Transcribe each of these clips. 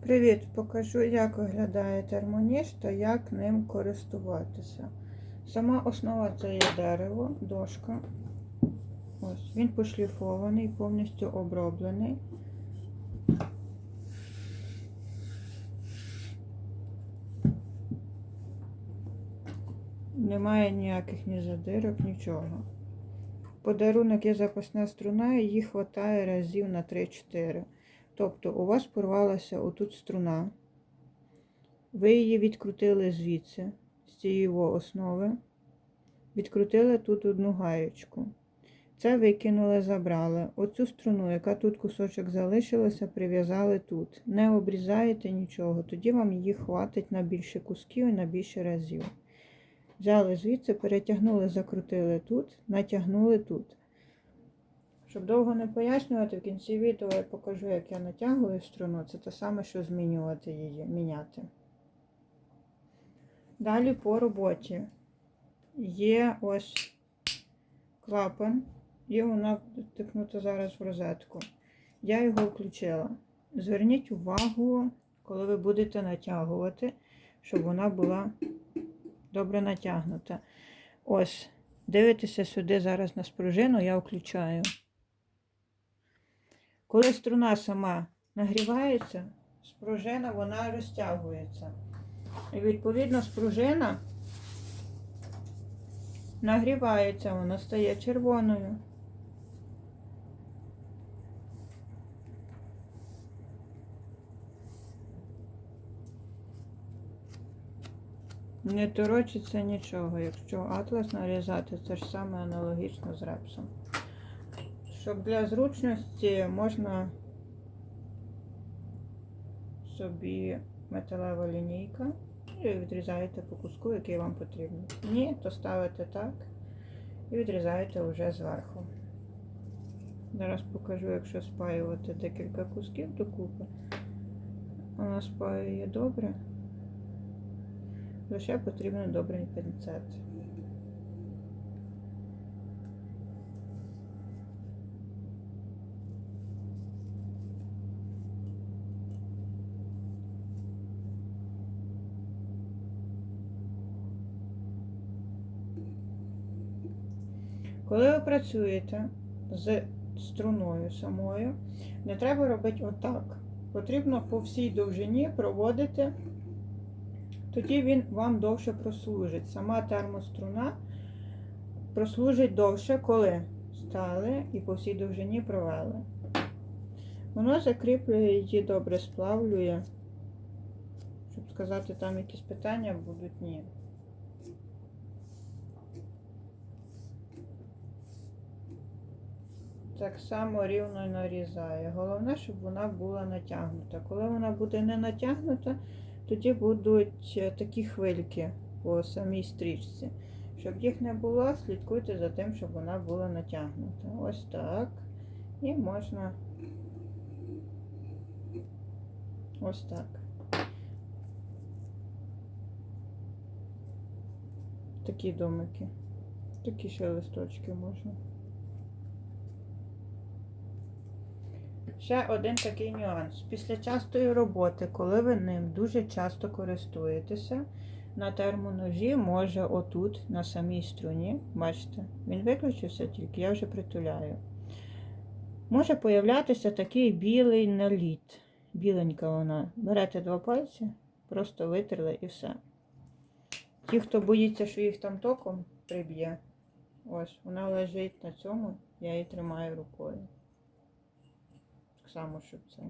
Привіт! Покажу, як виглядає термоніж та як ним користуватися. Сама основа це є дерево, дошка. Ось, Він пошліфований, повністю оброблений. Немає ніяких ні задирок, нічого. Подарунок є запасна струна, і її вистачає разів на 3-4. Тобто у вас порвалася отут струна, ви її відкрутили звідси, з цієї основи, відкрутили тут одну гаєчку. Це викинули, забрали. Оцю струну, яка тут кусочок залишилася, прив'язали тут. Не обрізаєте нічого, тоді вам її хватить на більше кусків і на більше разів. Взяли звідси, перетягнули, закрутили тут, натягнули тут. Щоб довго не пояснювати, в кінці відео я покажу, як я натягую струну. Це те саме, що змінювати її, міняти. Далі по роботі є ось клапан, і вона втикнута зараз в розетку. Я його включила. Зверніть увагу, коли ви будете натягувати, щоб вона була добре натягнута. Ось, дивитеся сюди зараз на спружину, я включаю. Коли струна сама нагрівається, спружина вона розтягується. І відповідно спружина нагрівається, вона стає червоною. Не торочиться нічого. Якщо атлас нарізати, це ж саме аналогічно з репсом. Щоб для зручності можна собі металева лінійка і відрізаєте по куску, який вам потрібен. Ні, то ставите так і відрізаєте вже зверху. Зараз покажу, якщо спаювати декілька кусків докупи. Вона спаює добре. Лише потрібен добрий пінцет. Коли ви працюєте з струною самою, не треба робити отак. Потрібно по всій довжині проводити, тоді він вам довше прослужить. Сама термоструна прослужить довше, коли стали і по всій довжині провели. Воно закріплює її добре сплавлює. Щоб сказати, там якісь питання будуть ні. Так само рівно нарізає. Головне, щоб вона була натягнута. Коли вона буде не натягнута, тоді будуть е, такі хвильки по самій стрічці. Щоб їх не було, слідкуйте за тим, щоб вона була натягнута. Ось так. І можна ось так. Такі домики. Такі ще листочки можна. Ще один такий нюанс. Після частої роботи, коли ви ним дуже часто користуєтеся, на термоножі може отут, на самій струні, бачите, він виключився тільки, я вже притуляю. Може появлятися такий білий наліт. Біленька вона. Берете два пальці, просто витерли і все. Ті, хто боїться, що їх там током приб'є, ось, вона лежить на цьому, я її тримаю рукою само, щоб це.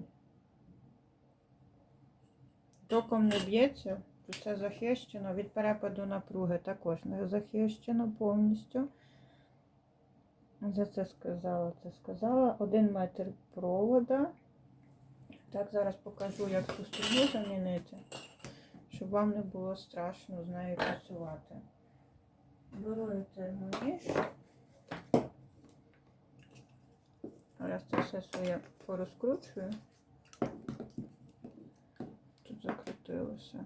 Током не б'ється, це захищено. Від перепаду напруги також не захищено повністю. За це сказала, це сказала. Один метр провода. Так, зараз покажу, як цю струну замінити, щоб вам не було страшно з нею працювати. Беру термоніж. Зараз це все своє порозкручую. Тут закрутилося.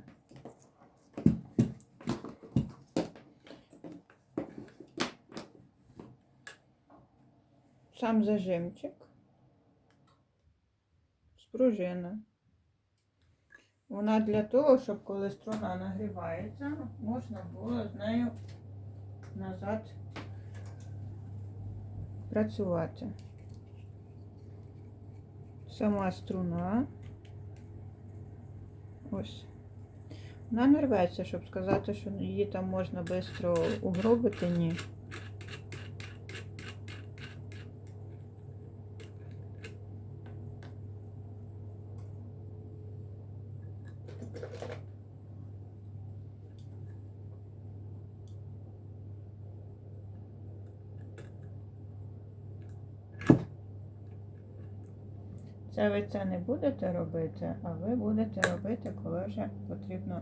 Сам зажимчик, спружина. Вона для того, щоб коли струна нагрівається, можна було з нею назад працювати. Сама струна. Ось. Вона не рветься, щоб сказати, що її там можна швидко угробити, ні. Це ви це не будете робити, а ви будете робити, коли вже потрібно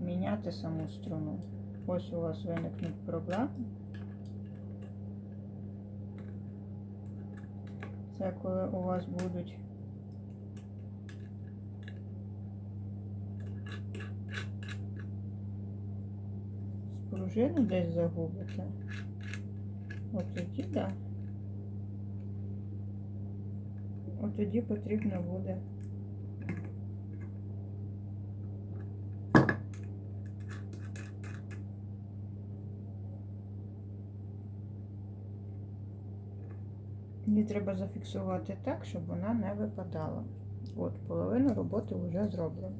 міняти саму струну. Ось у вас виникнуть проблеми. Це коли у вас будуть спружину десь загубите. От тоді, так. Да. От тоді потрібно буде її треба зафіксувати так, щоб вона не випадала. От, половина роботи вже зроблена.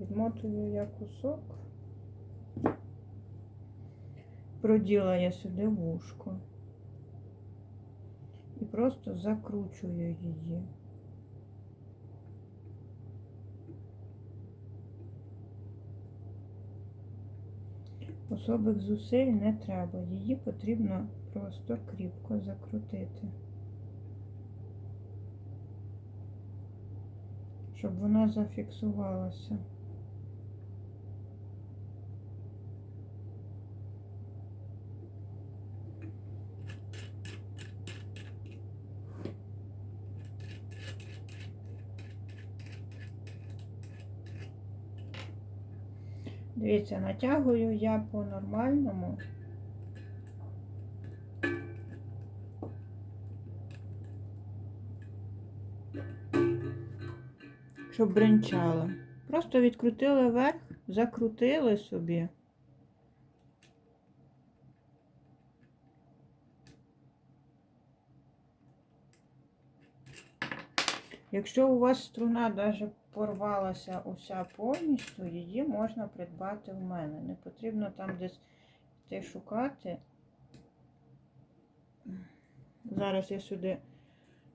Відмотую я кусок, проділа я сюди вушко просто закручую її. Особих зусиль не треба, її потрібно просто кріпко закрутити, щоб вона зафіксувалася. Дивіться, натягую я по-нормальному. Щоб бренчало. Просто відкрутили вверх, закрутили собі. Якщо у вас струна навіть порвалася уся повністю, її можна придбати в мене. Не потрібно там десь йти шукати. Зараз я сюди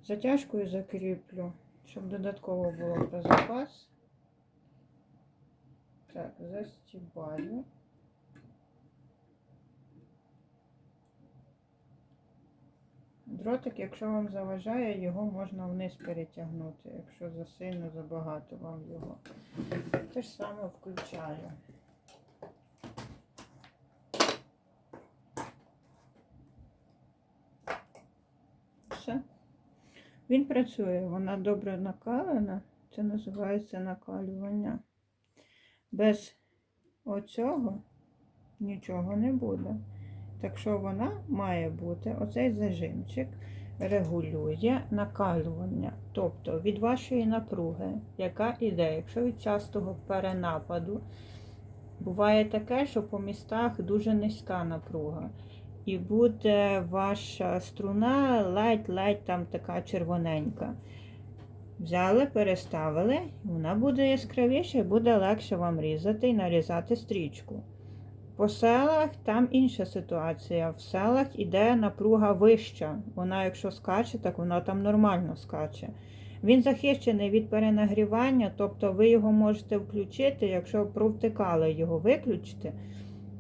затяжкою закріплю, щоб додатково було про запас. Так, застібаю. Дротик, якщо вам заважає, його можна вниз перетягнути, якщо засильно забагато вам його. Те ж саме включаю. Все. Він працює, вона добре накалена, це називається накалювання. Без оцього нічого не буде. Так що вона має бути, оцей зажимчик регулює накалювання. Тобто від вашої напруги, яка йде, якщо від частого перенападу, буває таке, що по містах дуже низька напруга. І буде ваша струна ледь-ледь там така червоненька. Взяли, переставили, вона буде яскравіша і буде легше вам різати і нарізати стрічку. По селах там інша ситуація. В селах іде напруга вища. Вона, якщо скаче, так вона там нормально скаче. Він захищений від перенагрівання, тобто ви його можете включити, якщо провтикали його виключити.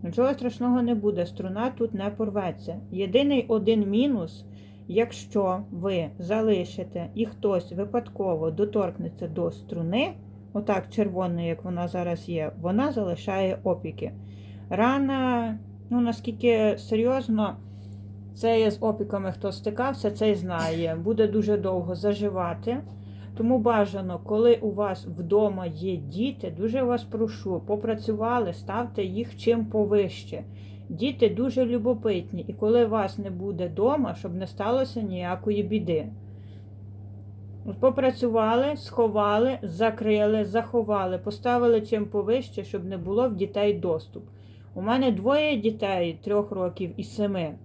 Нічого страшного не буде, струна тут не порветься. Єдиний один мінус, якщо ви залишите і хтось випадково доторкнеться до струни, отак червоної, як вона зараз є, вона залишає опіки. Рана, ну наскільки серйозно, це є з опіками, хто стикався, цей знає, буде дуже довго заживати. Тому бажано, коли у вас вдома є діти, дуже вас прошу, попрацювали, ставте їх чим повище. Діти дуже любопитні, і коли вас не буде вдома, щоб не сталося ніякої біди. Попрацювали, сховали, закрили, заховали, поставили чим повище, щоб не було в дітей доступ. У мене двоє дітей трьох років і семи.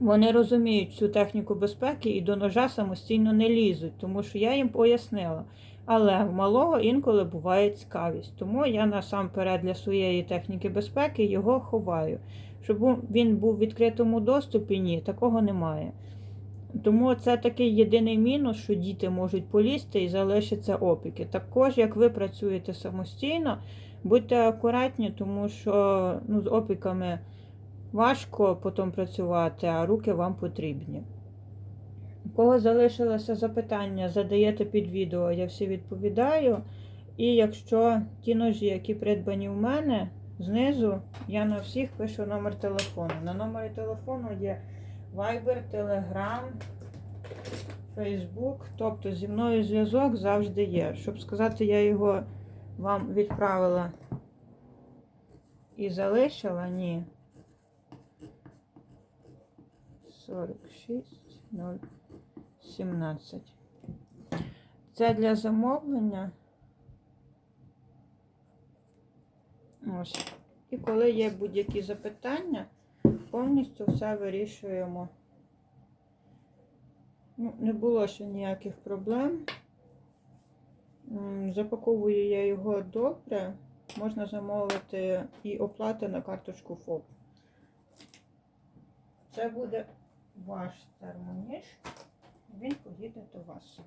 Вони розуміють цю техніку безпеки і до ножа самостійно не лізуть, тому що я їм пояснила. Але в малого інколи буває цікавість. Тому я насамперед для своєї техніки безпеки його ховаю. Щоб він був в відкритому доступі, ні, такого немає. Тому це такий єдиний мінус, що діти можуть полізти і залишаться опіки. Також, як ви працюєте самостійно, будьте акуратні, тому що ну, з опіками важко потім працювати, а руки вам потрібні. У кого залишилося запитання, задаєте під відео, я всі відповідаю. І якщо ті ножі, які придбані в мене, знизу я на всіх пишу номер телефону. На номері телефону є Viber, Telegram, Facebook. Тобто зі мною зв'язок завжди є. Щоб сказати, я його вам відправила і залишила, ні. 46 0 17. Це для замовлення. Ось. І коли є будь-які запитання, повністю все вирішуємо. Ну, не було ще ніяких проблем. Запаковую я його добре. Можна замовити і оплата на карточку ФОП. Це буде ваш термоніж. Він поїде до вас.